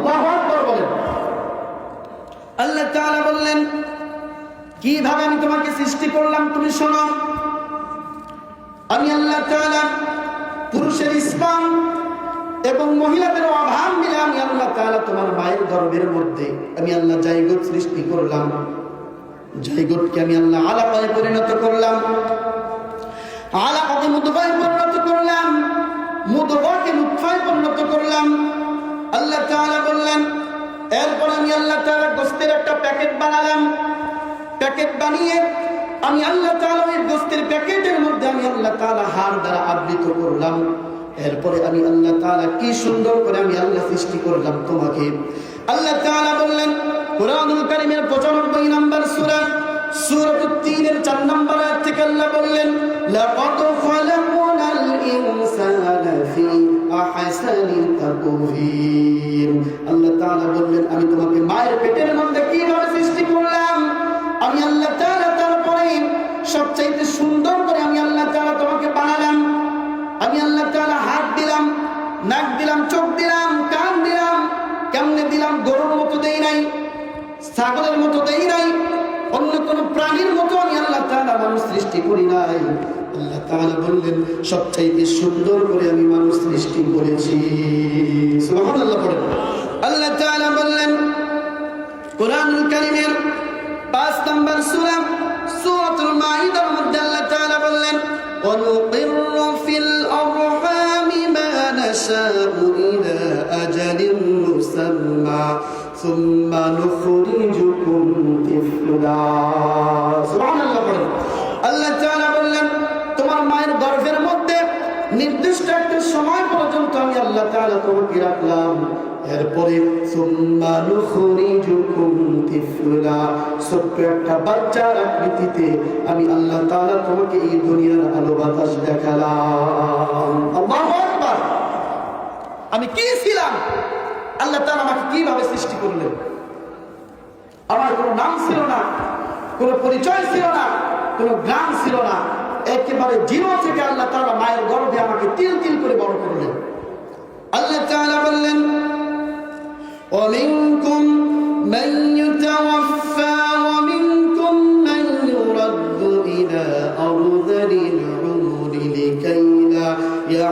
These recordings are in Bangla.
আল্লাহ আকবর বলেন। আল্লাহ তাআলা বললেন, কীভাবে আমি তোমাকে সৃষ্টি করলাম তুমি শোনো। আমি আল্লাহ তাআলা পুরুষের স্পাম এবং মহিলাদের অভাব মিলে আমি আল্লাহ তাআলা তোমার মায়ের গর্ভের মধ্যে আমি আল্লাহ জায়গত সৃষ্টি করলাম। জায়গতকে আমি আল্লাহ আলাপায় পরিণত করলাম। আলাপাকে মুদবায় পরিণত করলাম। মুদবাকে মুৎফায় পরিণত করলাম। বললেন এরপর আমি আল্লাহ তাআলা গোস্তের একটা প্যাকেট বানালাম। প্যাকেট বানিয়ে আমি আল্লাহ তাআলা ওই গোস্তের প্যাকেটের মধ্যে আমি আল্লাহ তাআলা হার দ্বারা আবৃত করলাম। এরপরে আমি আল্লাহ তাআলা কি সুন্দর করে আমি আল্লাহ সৃষ্টি করলাম তোমাকে। আল্লাহ তাআলা বললেন, কোরআনুল কারীমের 95 নম্বর সূরা, সূরাতুত তিনের 4 নম্বর থেকে আল্লাহ বললেন, লাকাদ খালাকনাল ইনসানা ফি আহসানি তাকওয়িম আল্লাহ তাআলা বললেন, আমি তোমাকে মায়ের পেটের মধ্যে কীভাবে সৃষ্টি করলাম? আমি আল্লাহ তাআলা তারপরে সবচাইতে সুন্দর করে আমি আল্লাহ তাআলা তোমাকে বানালাম। আমি আল্লাহ তাআলা হাত দিলাম, নাক দিলাম, চোখ দিলাম, কান দিলাম, কেমনে দিলাম গরুর মতো দেই নাই, ছাগলের মতো দেই নাই, অন্য কোন প্রাণীর মতো আমি আল্লাহ তাআলা মানুষ সৃষ্টি করি নাই। আল্লাহ তাআলা বললেন সবচাইতে সুন্দর করে আমি মানুষ সৃষ্টি করেছি সুবহানাল্লাহ পড়েন আল্লাহ তাআলা বললেন কোরআনুল কারীমের পাঁচ নম্বর সূরা সূরাতুল মাইদার মধ্যে আল্লাহ তাআলা বললেন ونقر في الأرحام ما نشاء إلى أجل مسمى ثم نخرجكم طفلا আমি আল্লাহ তাআলা তোমাকে রাখলাম। এরপরে ছোট্ট একটা বাচ্চার আকৃতিতে আমি আল্লাহ তাআলা তোমাকে এই দুনিয়ার আলো বাতাস দেখালাম। আল্লাহু আকবার! আমি কি ছিলাম? আল্লাহ তাআলা আমাকে কীভাবে সৃষ্টি করলেন? আমার কোনো নাম ছিল না, কোনো পরিচয় ছিল না, কোনো গ্রাম ছিল না। একেবারে জিরো থেকে আল্লাহ তাআলা মায়ের গর্ভে আমাকে তিল তিল করে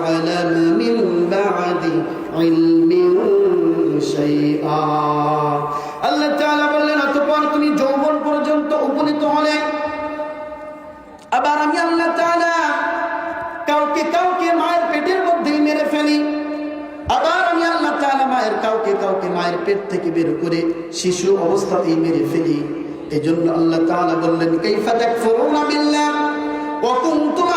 يعلم من بعد علم شيئا আল্লাহ তাআলা বললেন অতঃপর তুমি যৌবন পর্যন্ত উপনীত হলে আবার আমি আল্লাহ তাআলা কাউকে কাউকে মায়ের পেটের মধ্যেই মেরে ফেলি আবার আমি আল্লাহ তাআলা মায়ের কাউকে কাউকে মায়ের পেট থেকে বের করে শিশু অবস্থাতেই মেরে ফেলি এজন্য আল্লাহ তাআলা বললেন কাইফা তাকফুরুনা বিল্লাহ ওয়া কুনতুম